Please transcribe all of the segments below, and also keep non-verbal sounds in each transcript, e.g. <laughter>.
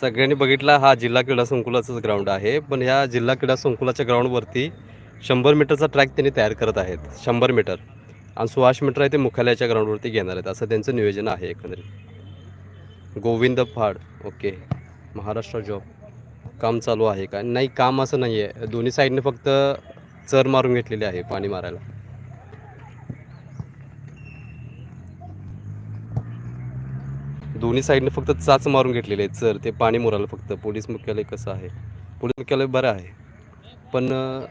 सगळ्यांनी बघितला हा जिल्हा क्रीडा संकुलाचंच ग्राउंड आहे. पण ह्या जिल्हा क्रीडा संकुलाच्या ग्राउंडवरती शंभर मीटरचा ट्रॅक त्यांनी तयार करत आहेत. शंभर मीटर. आणि सोळाशे मीटर आहे ते मुख्यालयाच्या ग्राउंडवरती घेणार आहेत. असं त्यांचं नियोजन आहे एकंदरीत. गोविंद फाड. ओके. महाराष्ट्र जॉब काम चालू आहे का? नाही काम असं नाही आहे दोन्ही साईडने फक्त चर मारून घेतलेली आहे पाणी मारायला. दोन्ही साईडने फक्त चाच मारून घेतलेले आहेत. सर ते पाणी मोरायला फक्त. पोलीस मुख्यालय कसं आहे? पोलीस मुख्यालय बरं आहे. पण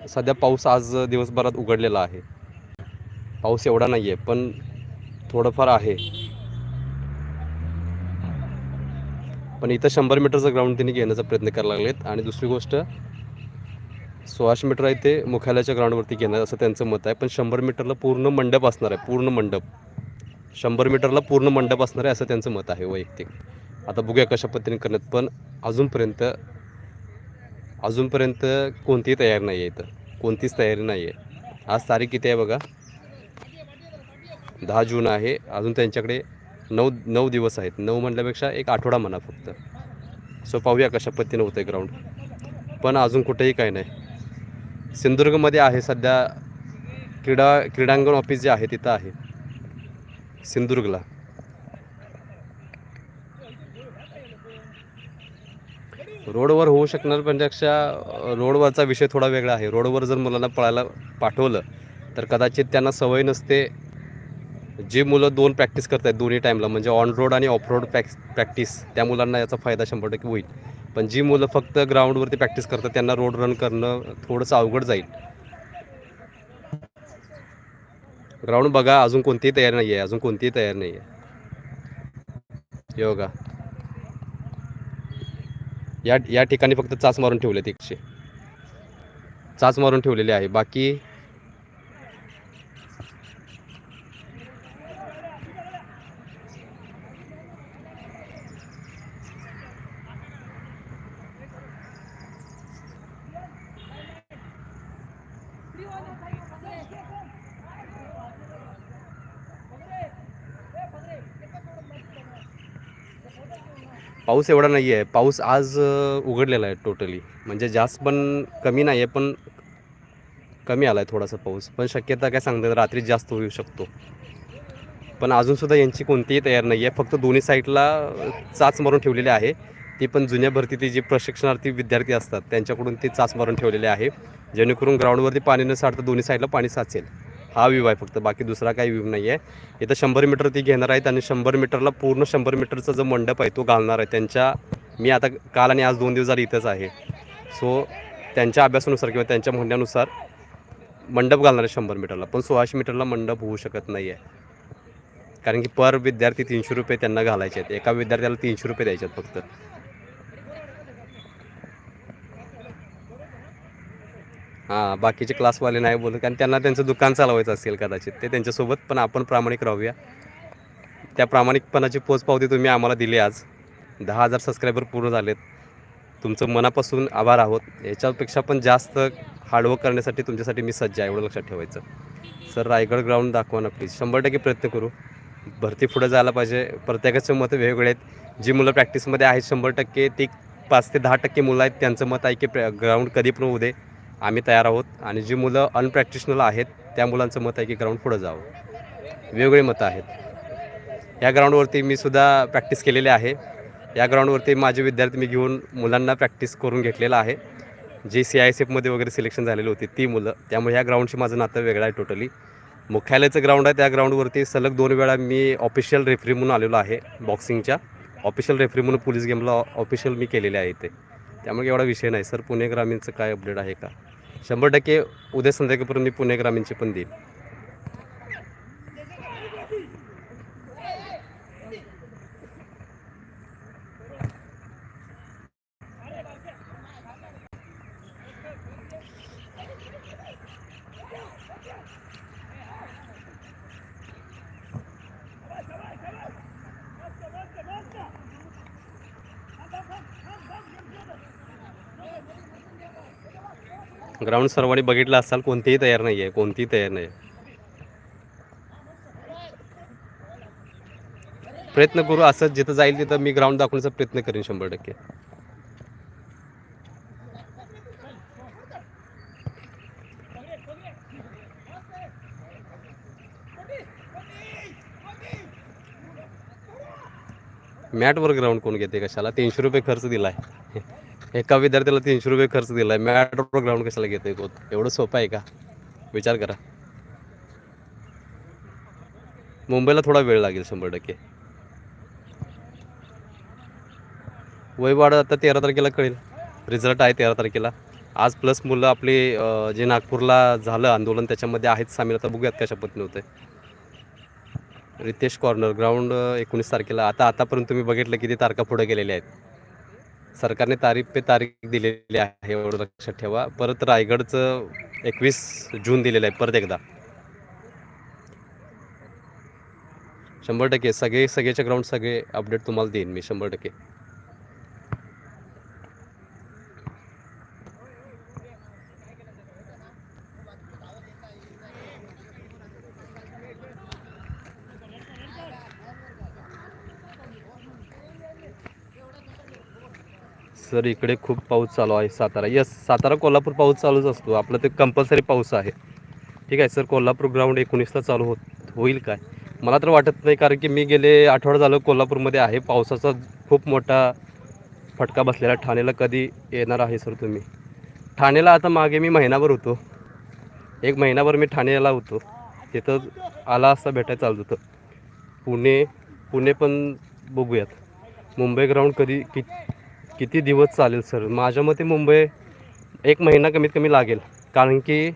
सध्या पाऊस आज दिवसभरात उघडलेला आहे. पाऊस एवढा नाही आहे पण थोडंफार आहे. पण इथं शंभर मीटरचं ग्राउंड त्यांनी घेण्याचा प्रयत्न करायला लागलेत. आणि दुसरी गोष्ट सोळाशे मीटर आहे ते मुख्यालयाच्या ग्राउंडवरती घेणार असं त्यांचं मत आहे. पण शंभर मीटरला पूर्ण मंडप असणार आहे. पूर्ण मंडप. शंभर मीटरला पूर्ण मंडप असणार आहे असं त्यांचं मत आहे वैयक्तिक. आता बघूया कशा पद्धतीने करण्यात पण अजूनपर्यंत अजूनपर्यंत कोणतीही तयारी नाही आहे इथं. कोणतीच तयारी नाही आहे आज तारीख किती आहे बघा? दहा जून आहे. अजून त्यांच्याकडे नऊ नऊ दिवस आहेत. नऊ म्हटल्यापेक्षा एक आठवडा म्हणा फक्त. सो पाहूया कशा पद्धतीनं होतं आहे ग्राउंड पण अजून कुठेही काही नाही. सिंधुदुर्गमध्ये आहे सध्या क्रीडा क्रीडांगण ऑफिस जे आहे तिथं आहे. सिंधुदुर्गला. रोडवर होऊ शकणार पेक्षा रोडवरचा विषय थोडा वेगळा आहे. रोडवर जर मुलांना पळायला पाठवलं तर कदाचित त्यांना सवय नसते. जी मुलं दोन प्रॅक्टिस करत आहेत दोन्ही टाईमला म्हणजे ऑन रोड आणि ऑफ रोड प्रॅक् प्रॅक्टिस त्या मुलांना याचा फायदा शंभर टक्के होईल. पण जी मुलं फक्त ग्राउंडवरती प्रॅक्टिस करतात त्यांना रोड रन करणं थोडंसं अवघड जाईल. ग्राउंड बघा अजून कोणतीही तयार नाही आहे अजून कोणतीही तयार नाही आहे योगा बघा या या ठिकाणी फक्त चाच मारून ठेवले एकशे. चाच मारून ठेवलेले आहे. बाकी पाऊस एवढा नाही आहे पाऊस आज उघडलेला आहे टोटली म्हणजे जास्त पण कमी नाही आहे पण कमी आला आहे थोडासा पाऊस. पण शक्यता काय सांगतात रात्री जास्त होऊ शकतो. पण अजूनसुद्धा यांची कोणतीही तयार नाही आहे फक्त दोन्ही साईडला चाच मारून ठेवलेली आहे. ती पण जुन्या भरतीतील जे प्रशिक्षणार्थी विद्यार्थी असतात त्यांच्याकडून ती चाच मारून ठेवलेली आहे. जेणेकरून ग्राउंडवरती पाणी न साठता दोन्ही साईडला पाणी साचेल. हा व्ह्यू आहे फक्त बाकी दुसरा काही व्ह्यू नाही आहे इथं शंभर मीटर ती घेणार आहेत आणि शंभर मीटरला पूर्ण शंभर मीटरचा जो मंडप आहे तो घालणार आहे. त्यांच्या मी आता काल आणि आज दोन दिवस झाले इथंच आहे. सो त्यांच्या अभ्यासानुसार किंवा त्यांच्या म्हणण्यानुसार मंडप घालणार आहे शंभर मीटरला. पण सोळाशे मीटरला मंडप होऊ शकत नाही आहे कारण की पर विद्यार्थी तीनशे रुपये त्यांना घालायचे आहेत. एका विद्यार्थ्याला तीनशे रुपये द्यायचे आहेत फक्त. हां बाकीचे क्लासवाले नाही बोलत कारण त्यांना त्यांचं दुकान चालवायचं असेल कदाचित. ते त्यांच्यासोबत पण आपण प्रामाणिक राहूया. त्या प्रामाणिकपणाची पोच पावती तुम्ही आम्हाला दिली आज. दहा हजार सबस्क्रायबर पूर्ण झालेत. तुमचं मनापासून आभार आहोत. याच्यापेक्षा पण जास्त हार्डवर्क करण्यासाठी तुमच्यासाठी मी सज्ज आहे एवढं लक्षात ठेवायचं. सर रायगड ग्राउंड दाखवा ना प्लीज शंभर टक्के प्रयत्न करू. भरती पुढे जायला पाहिजे. प्रत्येकाचं मतं वेगवेगळे आहेत. जी मुलं प्रॅक्टिसमध्ये आहेत शंभर टक्के ती पाच ते दहा टक्के मुलं आहेत त्यांचं मत आहे की ग्राउंड कधी पण होऊ दे. आम्ही तयार आहोत आणि जी मुलं अनप्रॅक्टिशनल आहेत त्या मुलांचं मत आहे की ग्राउंड पुढं जावं. वेगवेगळे मतं आहेत. या ग्राउंडवरती मी सुद्धा प्रॅक्टिस केलेली आहे. या ग्राउंडवरती माझे विद्यार्थी मी घेऊन मुलांना प्रॅक्टिस करून घेतलेलं आहे. जी सी आय एस एफमध्ये वगैरे सिलेक्शन झालेली होती ती मुलं त्यामुळे ह्या ग्राउंडशी माझं नातं वेगळं आहे टोटली मुख्यालयाचं ग्राउंड आहे त्या ग्राउंडवरती सलग दोन वेळा मी ऑफिशियल रेफरी म्हणून आलेलो आहे बॉक्सिंगच्या ऑफिशियल रेफरी म्हणून पोलीस गेमला ऑफिशियल मी केलेले आहे इथे. त्यामुळे एवढा विषय नाही. सर पुणे ग्रामीणचं काय अपडेट आहे का? शंभर टक्के उद्या संध्याकाळपर्यंत मी पुणे ग्रामीणची पण देईन. ग्राउंड सर्वांनी बघितलं असाल कोणतीही तयार नाही आहे कोणतीही तयार नाही आहे प्रयत्न करू असं जिथं जाईल तिथं मी ग्राउंड दाखवण्याचा प्रयत्न करेन शंभर टक्के. मॅटवर ग्राउंड कोण घेते कशाला? तीनशे रुपये खर्च दिला आहे एका विद्यार्थ्याला तीनशे रुपये खर्च दिला आहे मॅट्रो ग्राउंड कशाला घेते कोण एवढं सोपं आहे का? विचार करा. मुंबईला थोडा वेळ लागेल शंभर टक्के. वयवाड आता तेरा तारखेला कळेल. रिझल्ट आहे तेरा तारखेला. आज प्लस मुलं आपली जे नागपूरला झालं आंदोलन त्याच्यामध्ये आहेत सामील. आता बघूयात कशा पद्धतीने होते रितेश कॉर्नर ग्राउंड एकोणीस तारखेला. आता आतापर्यंत तुम्ही बघितलं किती तारखा पुढे गेलेल्या आहेत. सरकारने तारीख पे तारीख दिलेली आहे एवढं लक्षात ठेवा. परत रायगडचं एकवीस जून दिलेलं आहे परत एकदा. शंभर टक्के सगळे सगळेचे ग्राउंड सगळे अपडेट तुम्हाला देईन मी शंभर टक्के. सर इकडे खूप पाऊस चालू आहे सातारा. यस सातारा कोल्हापूर पाऊस चालूच असतो. आपलं ते कंपल्सरी पाऊस आहे. ठीक आहे सर कोल्हापूर ग्राउंड एकोणीसला चालू होत होईल काय? मला तर वाटत नाही कारण की मी गेले आठवडा झालं कोल्हापूरमध्ये आहे. पावसाचा खूप मोठा फटका बसलेला ठाण्याला कधी येणार आहे सर तुम्ही? ठाण्याला आता मागे मी महिनाभर होतो. एक महिनाभर मी ठाण्याला होतो. तिथं आला असता भेटायला चालत होतं. पुणे पुणे पण बघूयात. मुंबई ग्राउंड कधी कि किती दिवस चालेल सर? माझ्या मते मुंबई एक महिना कमीत कमी लागेल. कारण की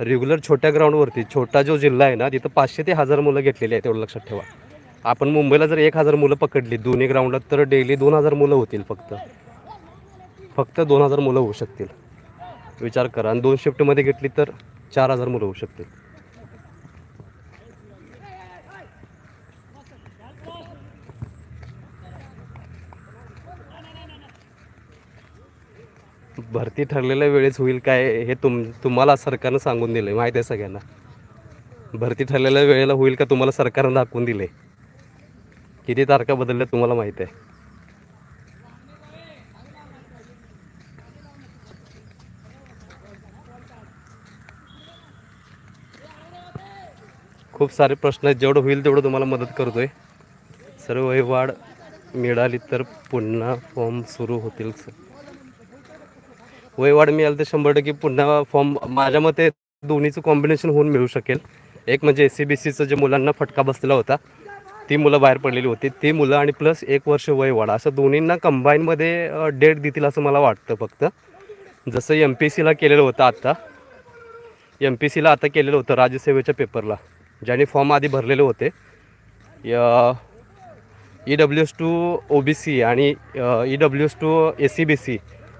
रेग्युलर छोट्या ग्राउंडवरती छोटा जो जिल्हा आहे ना तिथं पाचशे ते हजार मुलं घेतलेली आहेत तेवढं लक्षात ठेवा. आपण मुंबईला जर एक हजार मुलं पकडली दोन्ही ग्राउंडात तर डेली दोन हजार मुलं होतील फक्त. फक्त दोन हजार मुलं होऊ शकतील. विचार करा. आणि दोन शिफ्टमध्ये घेतली तर चार हजार मुलं होऊ शकतील. भरती ठरलेल्या वेळेस होईल काय हे तुम तुम्हाला सरकारनं सांगून दिलं आहे माहीत आहे सगळ्यांना. भरती ठरलेल्या वेळेला होईल का तुम्हाला सरकारनं दाखवून दिले किती तारखा बदलल्या तुम्हाला माहीत आहे? खूप सारे प्रश्न आहेत जेवढं होईल तेवढं तुम्हाला मदत करतो आहे सर्व वाढ मिळाली तर पुन्हा फॉर्म सुरू होतील सर वयवाढ मिळाल तर शंभर टक्के पुन्हा फॉर्म माझ्या मते दोन्हीचं कॉम्बिनेशन होऊन मिळू शकेल. एक म्हणजे एस सी बी सीचं जे मुलांना फटका बसलेला होता ती मुलं बाहेर पडलेली होती. ती मुलं आणि प्लस एक वर्ष वयवाढ असं दोन्हींना कंबाईनमध्ये डेट देतील असं मला वाटतं फक्त. जसं एम पी सीला केलेलं होतं आत्ता एम पी सीला आता केलेलं होतं राज्यसेवेच्या पेपरला ज्याने फॉर्म आधी भरलेले होते. E W S to O B C आणि E W S to S C B C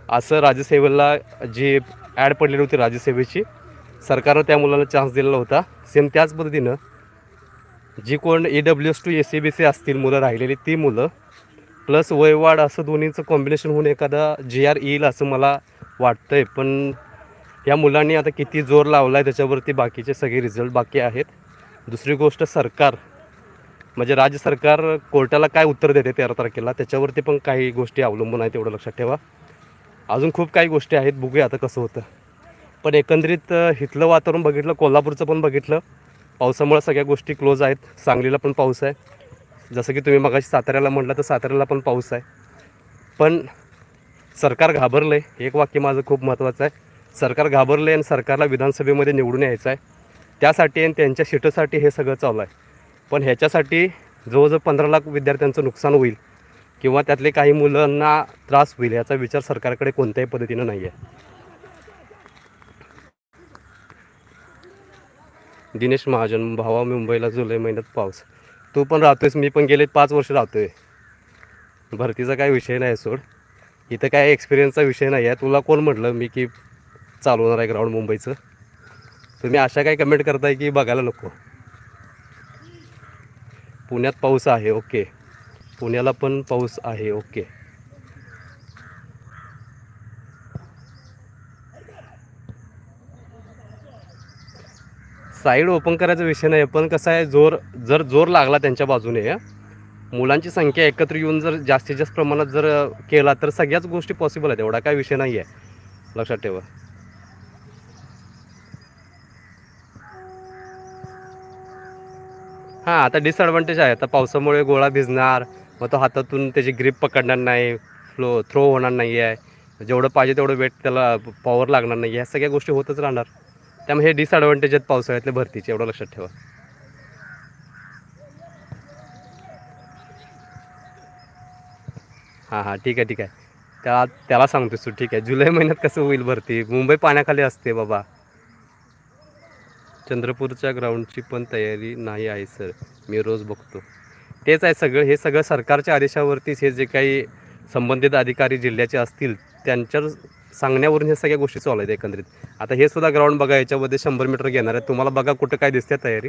असं राज्यसेवेला जी ॲड पडलेली होती राज्यसेवेची सरकारनं त्या मुलांना चान्स दिलेला होता. सेम त्याच पद्धतीनं जी कोण A W S to S C B C असतील मुलं राहिलेली ती मुलं प्लस वयवाढ असं दोन्हीचं कॉम्बिनेशन होऊन एखादा जी आर येईल असं मला वाटतं आहे पण या मुलांनी आता किती जोर लावला आहे त्याच्यावरती बाकीचे सगळे रिझल्ट बाकी आहेत. दुसरी गोष्ट सरकार. म्हणजे राज्य सरकार कोर्टाला काय उत्तर देते तेरा तारखेला? त्याच्यावरती पण काही गोष्टी अवलंबून आहेत तेवढं लक्षात ठेवा. अजून खूप काही गोष्टी आहेत बघूया आता कसं होतं. पण एकंदरीत इथलं वातावरण बघितलं कोल्हापूरचं पण बघितलं. पावसामुळे सगळ्या गोष्टी क्लोज आहेत. सांगलीला पण पाऊस आहे. जसं की तुम्ही मगाशी साताऱ्याला म्हटलं तर साताऱ्याला पण पाऊस आहे. पण सरकार घाबरलं आहे एक वाक्य माझं खूप महत्त्वाचं आहे. सरकार घाबरलं आहे आणि सरकारला विधानसभेमध्ये निवडून यायचं आहे. त्यासाठी आणि त्यांच्या शिटसाठी हे सगळं चालू आहे. पण ह्याच्यासाठी जवळजवळ पंधरा लाख विद्यार्थ्यांचं नुकसान होईल. किंवा त्यातले काही मुलांना त्रास होईल याचा विचार सरकारकडे कोणत्याही पद्धतीनं नाही आहे दिनेश महाजन भावा मुंबईला जुलै महिन्यात पाऊस. तू पण राहतोयस मी पण गेले पाच वर्ष राहतोय. भरतीचा काय विषय नाही सोड. इथं काय एक्सपिरियन्सचा विषय नाही आहे तुला कोण म्हटलं मी की चालवणार आहे ग्राउंड मुंबईचं? तुम्ही अशा काय कमेंट करताय की बघायला नको. पुण्यात पाऊस आहे ओके. पुण्याला पण पाऊस आहे ओके. साईड ओपन करायचा विषय नाही पण कसं आहे जोर जर जोर लागला त्यांच्या बाजूने मुलांची संख्या एकत्र येऊन जर जास्तीत जास्त प्रमाणात जर केला तर सगळ्याच गोष्टी पॉसिबल आहेत एवढा काय विषय नाही आहे लक्षात ठेवा. हां आता डिसअडवांटेज आहे आता पावसामुळे गोळा भिजणार मग तो हातातून त्याची ग्रीप पकडणार नाही फ्लो थ्रो होणार नाही आहे जेवढं पाहिजे तेवढं वेट त्याला पॉवर लागणार नाही ह्या सगळ्या गोष्टी होतच राहणार. त्यामुळे हे डिसएडव्हान्टेज आहेत पावसाळ्यातल्या भरतीचे एवढं लक्षात ठेवा. हां हां ठीक आहे ठीक आहे. त्या त्याला सांगतोस तू ठीक आहे. जुलै महिन्यात कसं होईल भरती? मुंबई पाण्याखाली असते बाबा. चंद्रपूरच्या ग्राउंडची पण तयारी नाही आहे सर मी रोज बघतो. तेच आहे सगळं हे सगळं सरकारच्या आदेशावरतीच हे जे काही संबंधित अधिकारी जिल्ह्याचे असतील त्यांच्या सांगण्यावरून हे सगळ्या गोष्टी चालू आहेत एकंदरीत. आता हे सुद्धा ग्राउंड बघा याच्यामध्ये शंभर मीटर घेणार आहे तुम्हाला बघा कुठं काय दिसते तयारी.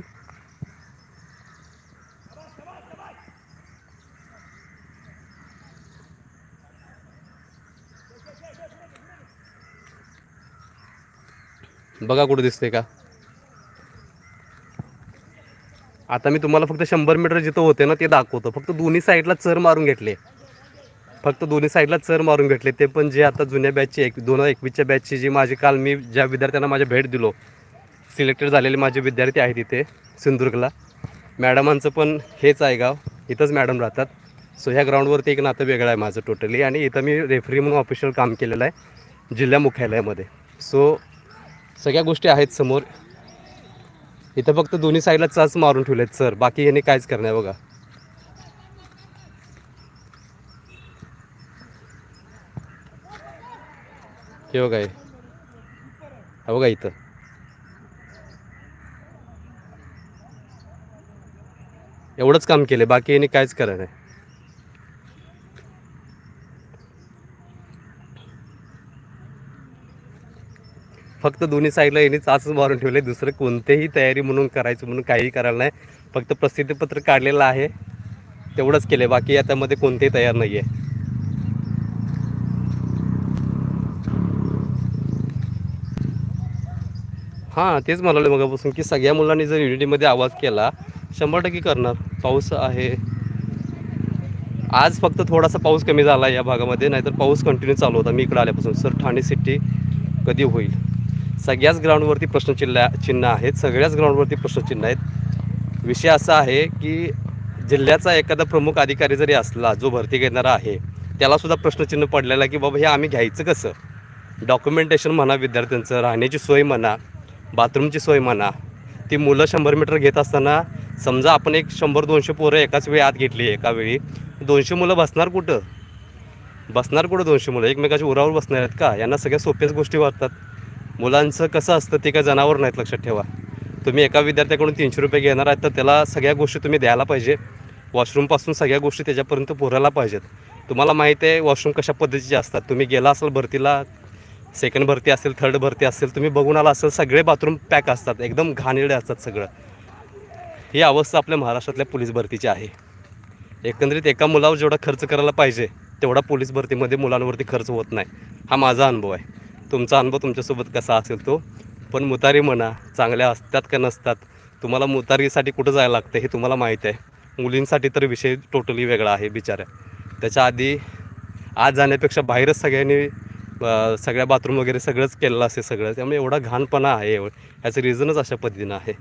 बघा कुठं दिसते का? आता मी तुम्हाला फक्त शंभर मीटर जिथं होते ना ते दाखवतो. फक्त दोन्ही साईडला चर मारून घेतले. फक्त दोन्ही साईडला चर मारून घेतले. ते पण जे आता जुन्या बॅचची एक दोन हजार एकवीसच्या बॅचची जी माझी काल मी ज्या विद्यार्थ्यांना माझ्या भेट दिलो सिलेक्टेड झालेले माझे विद्यार्थी आहेत इथे सिंधुदुर्गला. मॅडमांचं पण हेच आहे गाव इथंच मॅडम राहतात. सो ह्या ग्राउंडवरती एक नातं वेगळं आहे माझं टोटली आणि इथं मी रेफरी म्हणून ऑफिशियल काम केलेलं आहे जिल्हा मुख्यालयामध्ये. सो सगळ्या गोष्टी आहेत समोर. इथं फक्त दोन्ही साईडला चाच मारून ठेवलेत सर. बाकी याने काहीच करणार बघा. हे बघा हे. बघा इथं. एवढंच काम केले बाकी यांनी काहीच करणार नाही. फक्त दोन्ही साईडला यांनी चाच मारून ठेवले दुसरं कोणतेही तयारी म्हणून करायचं म्हणून काहीही करायला नाही. फक्त प्रसिद्धीपत्र काढलेलं आहे. तेवढंच केलं बाकी याच्यामध्ये कोणतेही तयार नाही आहे हां तेच म्हणाले मगापासून की सगळ्या मुलांनी जर युनिटीमध्ये आवाज केला शंभर टक्के करणार. पाऊस आहे. आज फक्त थोडासा पाऊस कमी झाला या भागामध्ये. नाहीतर पाऊस कंटिन्यू चालू होता. मी इकडं आल्यापासून. सर ठाणे सिटी कधी होईल? सगळ्याच ग्राउंडवरती प्रश्नचिन्ह चिन्ह आहेत. सगळ्याच ग्राउंडवरती प्रश्नचिन्ह आहेत. विषय असा आहे की जिल्ह्याचा एखादा प्रमुख अधिकारी जरी असला जो भरती घेणारा आहे त्यालासुद्धा प्रश्नचिन्ह पडलेला आहे की बाबा हे आम्ही घ्यायचं कसं? डॉक्युमेंटेशन म्हणा विद्यार्थ्यांचं राहण्याची सोय म्हणा बाथरूमची सोय म्हणा ती मुलं शंभर मीटर घेत असताना समजा आपण एक शंभर दोनशे पोरं एकाच वेळी आत घेतली एका वेळी दोनशे मुलं बसणार कुठं? बसणार कुठं दोनशे मुलं? एकमेकाच्या उरावर बसणार आहेत का? यांना सगळ्या सोप्याच गोष्टी वाटतात. मुलांचं कसं असतं ते काय जनावर नाहीत लक्षात ठेवा. तुम्ही एका विद्यार्थ्याकडून तीनशे रुपये घेणार आहेत तर त्याला सगळ्या गोष्टी तुम्ही द्यायला पाहिजे. वॉशरूमपासून सगळ्या गोष्टी त्याच्यापर्यंत पुरायला पाहिजेत. तुम्हाला माहिती आहे वॉशरूम कशा पद्धतीचे असतात. तुम्ही गेला असाल भरतीला सेकंड भरती असेल थर्ड भरती असेल तुम्ही बघून आला असेल सगळे बाथरूम पॅक असतात. एकदम घाणेरडे असतात सगळं. ही अवस्था आपल्या महाराष्ट्रातल्या पोलीस भरतीची आहे. एकंदरीत एका मुलावर जेवढा खर्च करायला पाहिजे तेवढा पोलीस भरतीमध्ये मुलांवरती खर्च होत नाही. हा माझा अनुभव आहे. तुमचा अनुभव तुमच्यासोबत कसा असेल तो? पण मुतारी म्हणा चांगल्या असतात का नसतात तुम्हाला मुतारीसाठी कुठं जायला लागतं हे तुम्हाला माहीत आहे. मुलींसाठी तर विषय टोटली वेगळा आहे बिचाऱ्या. त्याच्या आधी आज जाण्यापेक्षा बाहेरच सगळ्यांनी सगळ्या बाथरूम वगैरे सगळंच केलेलं असेल सगळं. त्यामुळे एवढा घाणपणा आहे ह्याचं रिझनच अशा पद्धतीनं आहे.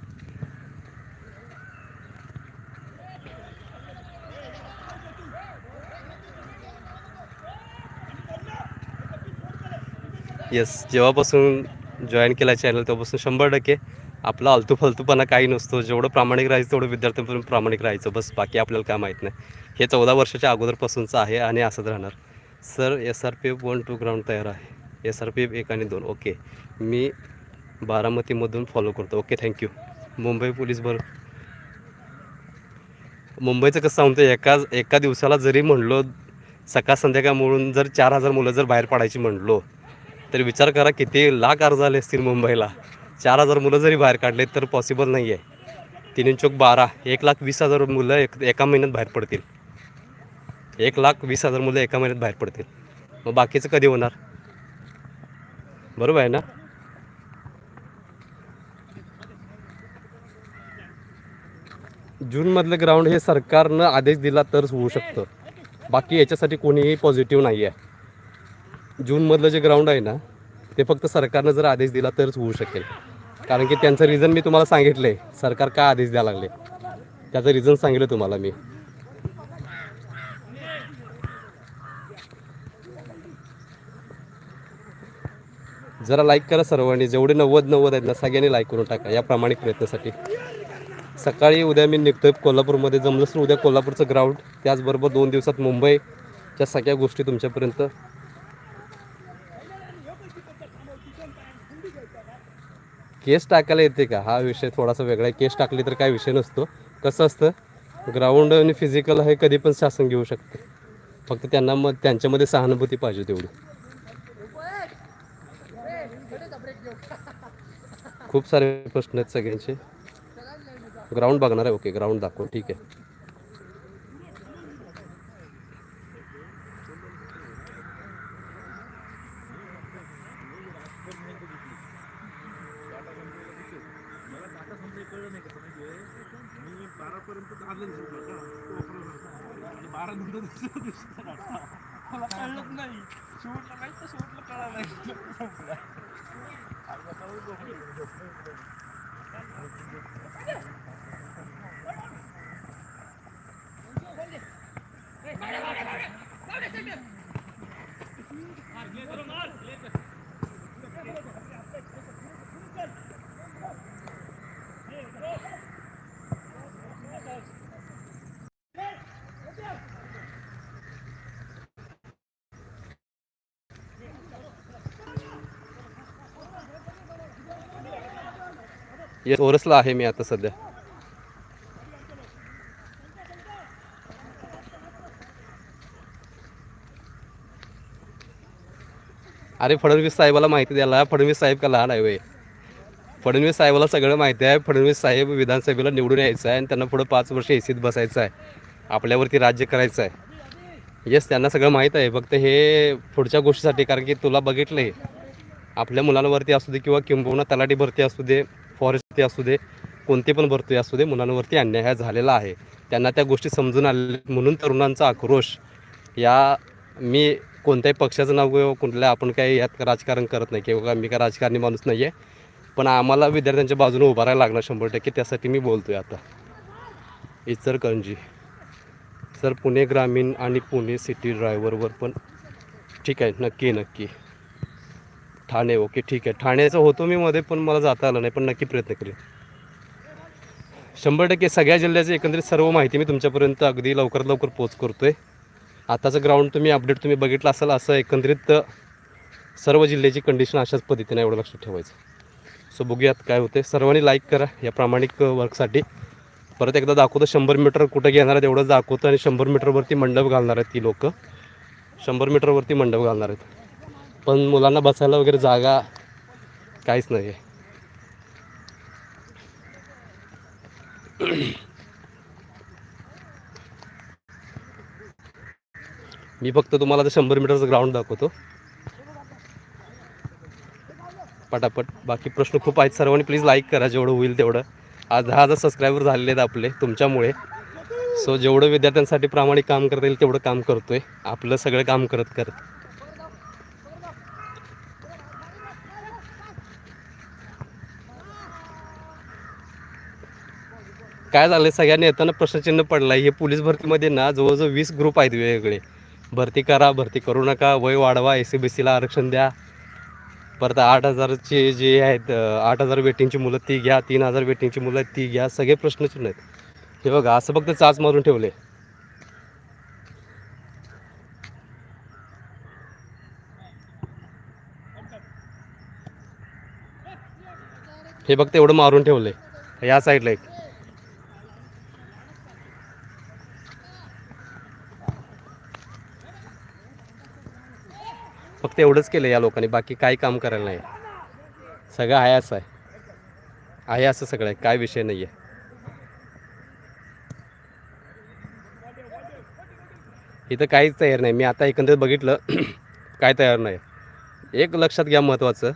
येस जेव्हापासून जॉईन केला चॅनल तेव्हापासून शंभर टक्के आपला आलतू फालतूपणा काही नसतो. जेवढं प्रामाणिक राहायचं तेवढं विद्यार्थ्यांपासून प्रामाणिक राहायचं. बस बाकी आपल्याला काय माहीत नाही. हे चौदा वर्षाच्या अगोदरपासूनचं आहे आणि असंच राहणार. Sir S R P F one two ground तयार आहे. एस आर पी एफ एक आणि दोन. ओके मी बारामतीमधून फॉलो करतो. Okay thank you Mumbai police भर मुंबईचं कसं सांगतो एका एका दिवसाला जरी म्हणलो सकाळ संध्याकाळ म्हणून जर चार हजार मुलं जर बाहेर पडायची म्हणलो तर विचार करा किती लाख अर्ज आले असतील मुंबईला. चार हजार मुलं जरी बाहेर काढले तर पॉसिबल नाही आहे तीन चौक बारा एक लाख वीस हजार मुलं एक एका महिन्यात बाहेर पडतील. एक लाख वीस हजार मुलं एका महिन्यात बाहेर पडतील. मग बाकीचं कधी होणार? बरोबर आहे ना? जूनमधलं ग्राउंड हे सरकारनं आदेश दिला तरच होऊ शकतं. बाकी याच्यासाठी कोणीही पॉझिटिव्ह नाही आहे जूनमधलं जे ग्राउंड आहे ना ते फक्त सरकारनं जर आदेश दिला तरच होऊ शकेल. कारण की त्यांचं रिझन मी तुम्हाला सांगितलं आहे सरकार काय आदेश द्यायला लागले? त्याचं रिझन सांगितलं तुम्हाला मी. जरा लाईक करा सर्वांनी. जेवढे नव्वद नव्वद आहेत ना सगळ्यांनी लाईक करून टाका. या प्रामाणिक प्रयत्नासाठी. सकाळी उद्या मी निघतोय कोल्हापूरमध्ये. जमलं तर उद्या कोल्हापूरचं ग्राउंड त्याचबरोबर दोन दिवसात मुंबईच्या सगळ्या गोष्टी तुमच्यापर्यंत केस टाकायला येते का? हा विषय थोडासा वेगळा आहे. केस टाकली तर काय विषय नसतो. कसं असतं? ग्राउंड आणि फिजिकल हे कधी पण शासन घेऊ शकते. फक्त त्यांना मग त्यांच्यामध्ये सहानुभूती पाहिजे तेवढी. खूप सारे प्रश्न आहेत सगळ्यांचे. ग्राउंड बघणार आहे. ओके ग्राउंड दाखव. ठीक आहे बारा नंतर मला कळलंच नाही शेवटला काय तर शेवटला कळालं नाही येस ओरसला आहे मी आता सध्या. अरे फडणवीस साहेबाला माहिती द्यायला फडणवीस साहेब का लहान आहे वय? फडणवीस साहेबाला सगळं माहिती आहे फडणवीस साहेब विधानसभेला निवडून यायचं आहे आणि त्यांना पुढं पाच वर्ष एसीत बसायचं आहे. आपल्यावरती राज्य करायचं आहे. येस त्यांना सगळं माहीत आहे फक्त हे पुढच्या गोष्टीसाठी कारण की तुला बघितलं आहे आपल्या मुलांवरती असू दे किंवा किंबहुना तलाठी भरती असू दे ते असू दे कोणते पण भरती असू दे मुलांवरती अन्याय हा झालेला आहे. त्यांना त्या गोष्टी समजून आले म्हणून तरुणांचा आक्रोश या मी कोणत्याही पक्षाचं नाव किंवा कुठल्या आपण काही यात राजकारण करत नाही किंवा मी काय राजकारणी माणूस नाही आहे पण आम्हाला विद्यार्थ्यांच्या बाजूने उभा राहायला लागणार शंभर टक्के त्यासाठी मी बोलतो आहे आता इचरकंजी सर पुणे ग्रामीण आणि पुणे सिटी ड्रायव्हरवर पण ठीक आहे नक्की नक्की. ठाणे ओके ठीक आहे. ठाण्याचं होतो मी मध्ये पण मला जाता आलं नाही पण नक्की प्रयत्न करेन. शंभर टक्के सगळ्या जिल्ह्याची एकंदरीत सर्व माहिती मी तुमच्यापर्यंत अगदी लवकरात लवकर पोच करतो आहे आताचं ग्राउंड तुम्ही अपडेट तुम्ही बघितलं असाल असं एकंदरीत सर्व जिल्ह्याची कंडिशन अशाच पद्धतीने एवढं लक्षात ठेवायचं. सो बघूयात काय होते सर्वांनी लाईक करा या प्रामाणिक वर्कसाठी परत एकदा दाखवतो शंभर मीटर कुठं घेणार आहेत एवढंच दाखवतं आणि शंभर मीटरवरती मंडप घालणार आहेत ती लोक. शंभर मीटरवरती मंडप घालणार आहेत. पण मुलांना बसायला वगैरे जागा काहीच नाही आहे मी फक्त तुम्हाला आता शंभर मीटरचं ग्राउंड दाखवतो. पटापट. बाकी प्रश्न खूप आहेत सर्वांनी. प्लीज लाईक करा. जेवढं होईल तेवढं. आज दहा हजार सबस्क्रायबर झालेले आहेत आपले तुमच्यामुळे. सो जेवढं विद्यार्थ्यांसाठी प्रामाणिक काम करता येईल तेवढं काम करतोय. आपलं सगळं काम करत करत. काय झालं सगळ्यांनी येताना प्रश्नचिन्ह पडला हे पोलीस भरतीमध्ये ना जवळजवळ वीस ग्रुप आहेत वेगवेगळे. भरती करा भरती करू नका वय वाढवा एस सी बी सीला आरक्षण द्या. परत आठ हजारची जे आहेत आठ हजार वेटिंगची मुलं ती घ्या तीन हजार वेटिंगची मुलं ती घ्या सगळे प्रश्नच आहेत. हे बघा असं फक्त चाच मारून ठेवले. हे फक्त एवढं मारून ठेवले या साईडला एक. फक्त एवढंच केलं या लोकांनी बाकी काही काम करायला नाही. सगळं आहे असं आहे. आहे असं सगळं आहे काय विषय नाही आहे इथं काहीच तयार नाही. मी आता एकंदरीत बघितलं <clears throat> काय तयार नाही. एक लक्षात घ्या महत्त्वाचं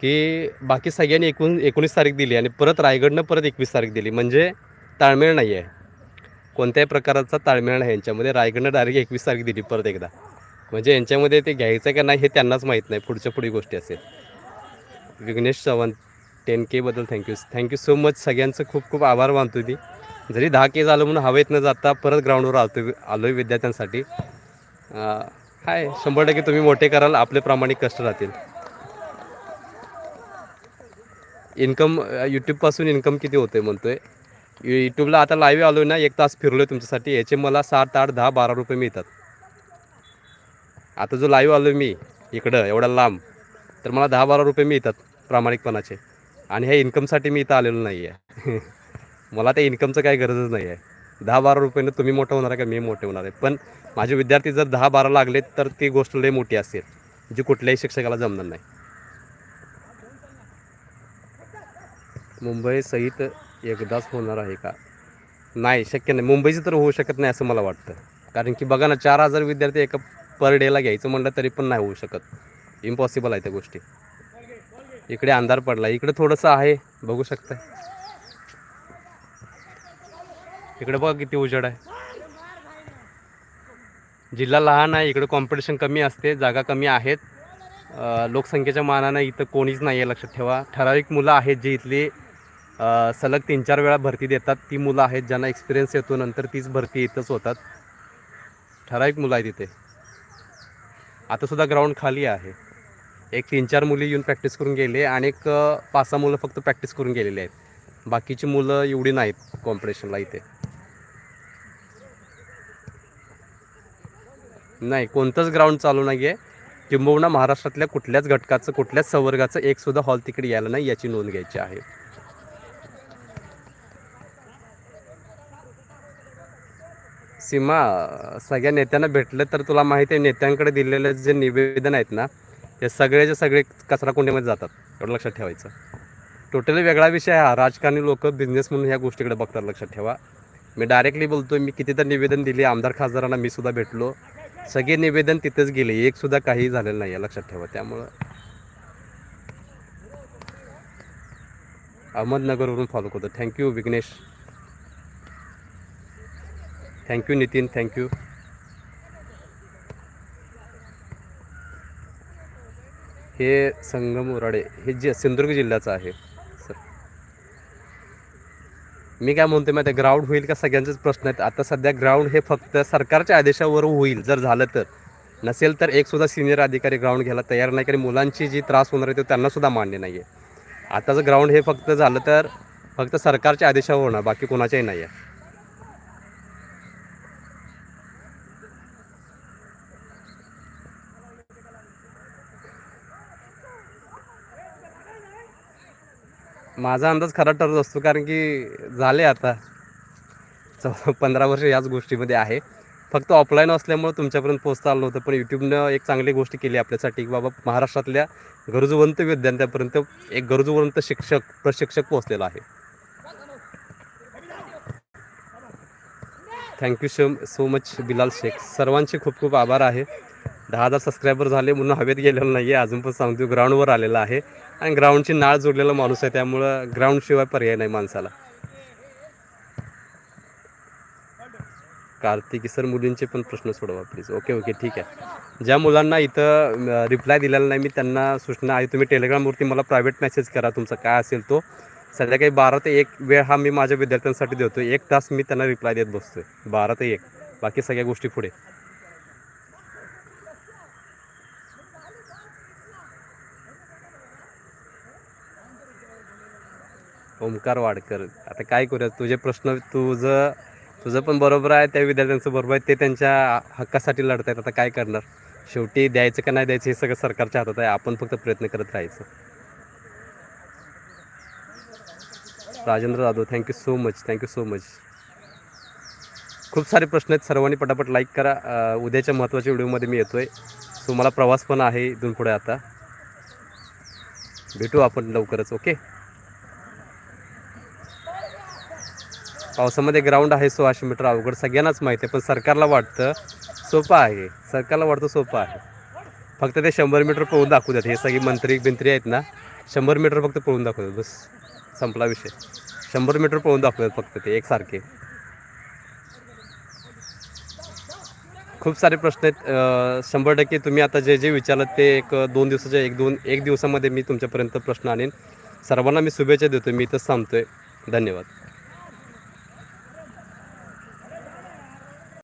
की बाकी सगळ्यांनी एकूण एकोणीस तारीख दिली आणि परत रायगडनं परत एकवीस तारीख दिली. म्हणजे ताळमेळ नाही आहे कोणत्याही प्रकारचा ताळमेळ नाही यांच्यामध्ये. रायगडनं डायरेक्ट एकवीस तारीख दिली परत एकदा. म्हणजे यांच्यामध्ये ते घ्यायचं का नाही हे त्यांनाच माहीत नाही. पुढच्या पुढे गोष्टी असेल. Vighnesh Chavan ten केबद्दल thank you thank you so much सगळ्यांचं खूप खूप आभार मानतो मी. जरी दहा के झालं म्हणून हवेत न जाता परत ग्राउंडवर आलतो आलो आहे विद्यार्थ्यांसाठी. हाय शंभर टक्के तुम्ही मोठे कराल आपले प्रामाणिक कष्ट राहतील. इन्कम यूट्यूबपासून इन्कम किती होते म्हणतोय. यूट्यूबला आता लाईव्ह आलो ना एक तास फिरलो आहे तुमच्यासाठी. याचे मला सात आठ दहा बारा रुपये मिळतात. आता जो लाईव्ह आलो मी इकडं एवढा लांब तर मला दहा बारा रुपये मिळतात प्रामाणिकपणाचे. आणि ह्या इन्कमसाठी मी इथं आलेलो नाही आहे <laughs> मला त्या इन्कमचं काही गरजच नाही आहे दहा बारा रुपयानं तुम्ही मोठं होणार आहे का? मी मोठे होणार आहे. पण माझे विद्यार्थी जर दहा बारा लागले तर ती गोष्ट लई मोठी असेल जी कुठल्याही शिक्षकाला जमणार नाही. मुंबई सहित एकदाच होणार आहे का? नाही शक्य नाही. मुंबईचं तर होऊ शकत नाही असं मला वाटतं. कारण की बघा ना चार हजार विद्यार्थी एका पर डेला घ्यायचं म्हटलं तरी पण नाही होऊ शकत. इम्पॉसिबल आहे त्या गोष्टी. इकडे अंधार पडला. इकडे थोडंसं आहे. बघू शकताय. इकडे बघा किती उजेड आहे. जिल्हा लहान आहे. इकडे कॉम्पिटिशन कमी असते. जागा कमी आहेत. लोकसंख्येच्या मानानं इथं कोणीच नाही आहे लक्षात ठेवा. ठराविक मुलं आहेत जी इथली. सलग तीन चार वेळा भरती देतात. ती मुलं आहेत ज्यांना एक्सपिरियन्स येतो नंतर तीच भरती इथंच होतात. ठराविक मुलं आहेत इथे. आतासुद्धा ग्राउंड खाली आहे. एक तीन चार मुली येऊन प्रॅक्टिस करून गेले आणि एक पाच सहा मुलं फक्त प्रॅक्टिस करून गेलेली आहेत. बाकीची मुलं एवढी नाहीत कॉम्पिटिशनला इथे. नाही कोणतंच ग्राउंड चालू नाही आहे किंबहुना महाराष्ट्रातल्या कुठल्याच घटकाचं कुठल्याच संवर्गाचं एकसुद्धा हॉल तिकडे यायला नाही याची नोंद घ्यायची आहे. सीमा सगळ्या नेत्यांना भेटलं तर तुला माहिती आहे नेत्यांकडे दिलेले जे निवेदन आहेत ना हे सगळेचे सगळे कचरा कुंडीमध्ये जातात. एवढं लक्षात ठेवायचं. टोटली वेगळा विषय हा. राजकारणी लोक बिझनेस म्हणून ह्या गोष्टीकडे बघतात लक्षात ठेवा. मी डायरेक्टली बोलतो मी किती तर निवेदन दिले आमदार खासदारांना मी सुद्धा भेटलो. सगळे निवेदन तिथेच गेले. एक सुद्धा काही झालेलं नाही आहे लक्षात ठेवा. त्यामुळं अहमदनगरवरून फॉलो करतो. Thank you Vighnesh. Thank you Nitin thank you. हे संगम उराडे हे जे सिंधुदुर्ग जिल्ह्याचं आहे सर. मी काय म्हणतो माहिती आहे ग्राउंड होईल का सगळ्यांचेच प्रश्न आहेत. आता सध्या ग्राउंड हे फक्त सरकारच्या आदेशावर होईल जर झालं तर. नसेल तर एकसुद्धा सिनियर अधिकारी ग्राउंड घ्यायला तयार नाही कारण मुलांची जी त्रास होणार आहे ते त्यांनासुद्धा मान्य नाही आहे आताचं ग्राउंड हे फक्त झालं तर फक्त सरकारच्या आदेशावर होणार बाकी कोणाच्याही नाही आहे माझा अंदाज खरा ठरत असतो कारण की झाले आता. चौ पंधरा वर्ष याच गोष्टीमध्ये आहे. फक्त ऑफलाईन असल्यामुळं तुमच्यापर्यंत पोहोचता आलं नव्हतं पण यूट्यूबनं एक चांगली गोष्ट केली आपल्यासाठी की बाबा महाराष्ट्रातल्या गरजूवंत विद्यार्थ्यांपर्यंत एक गरजूवंत शिक्षक प्रशिक्षक पोहोचलेला आहे. Thank you so so much Bilal Shaikh. सर्वांचे खूप खूप आभार आहे. दहा हजार सबस्क्रायबर झाले म्हणून हवेत गेलेलं नाही आहे अजून पण सांगतो ग्राउंडवर आलेला आहे. आणि ग्राउंडची नाळ जोडलेला माणूस आहे त्यामुळं ग्राउंडशिवाय पर्याय नाही माणसाला. कार्तिकी सर मुलींचे पण प्रश्न सोडवा प्लीज ओके ओके ठीक आहे. ज्या मुलांना इथं रिप्लाय दिलेला नाही मी त्यांना सूचना आहे. तुम्ही टेलिग्रामवरती मला प्रायव्हेट मेसेज करा तुमचा काय असेल तो. संध्याकाळी बारा ते एक वेळ हा मी माझ्या विद्यार्थ्यांसाठी देतो एक तास मी त्यांना रिप्लाय देत बसतो बारा ते एक. बाकी सगळ्या गोष्टी पुढे. ओमकार वाडकर. आता काय करूया तुझे प्रश्न तुझं तुझं पण बरोबर आहे त्या विद्यार्थ्यांचं बरोबर आहे ते त्यांच्या हक्कासाठी लढत आहेत आता काय करणार? शेवटी द्यायचं का नाही द्यायचं हे सगळं सरकारच्या हातात आहे. आपण फक्त प्रयत्न करत राहायचं. Rajendra Jadhav thank you so much thank you so much खूप सारे प्रश्न आहेत. सर्वांनी पटापट लाईक करा. उद्याच्या महत्त्वाच्या व्हिडिओमध्ये मी येतोय. सो मला प्रवास पण आहे इथून पुढे आता. भेटू आपण लवकरच ओके पावसामध्ये ग्राउंड आहे सोळाशे मीटर अवघड सगळ्यांनाच माहिती आहे पण सरकारला वाटतं सोपं आहे. सरकारला वाटतं सोपं आहे. फक्त ते शंभर मीटर पळून दाखवतात हे सगळी मंत्री बिंत्री आहेत ना शंभर मीटर फक्त पळून दाखवतात बस संपला विषय. शंभर मीटर पळून दाखवतात फक्त ते एकसारखे. खूप सारे प्रश्न आहेत. शंभर टक्के तुम्ही आता जे जे विचारलं ते एक दोन दिवसाच्या एक दोन एक दिवसामध्ये मी तुमच्यापर्यंत प्रश्न आणेन. सर्वांना मी शुभेच्छा देतो मी इथंच आहे धन्यवाद.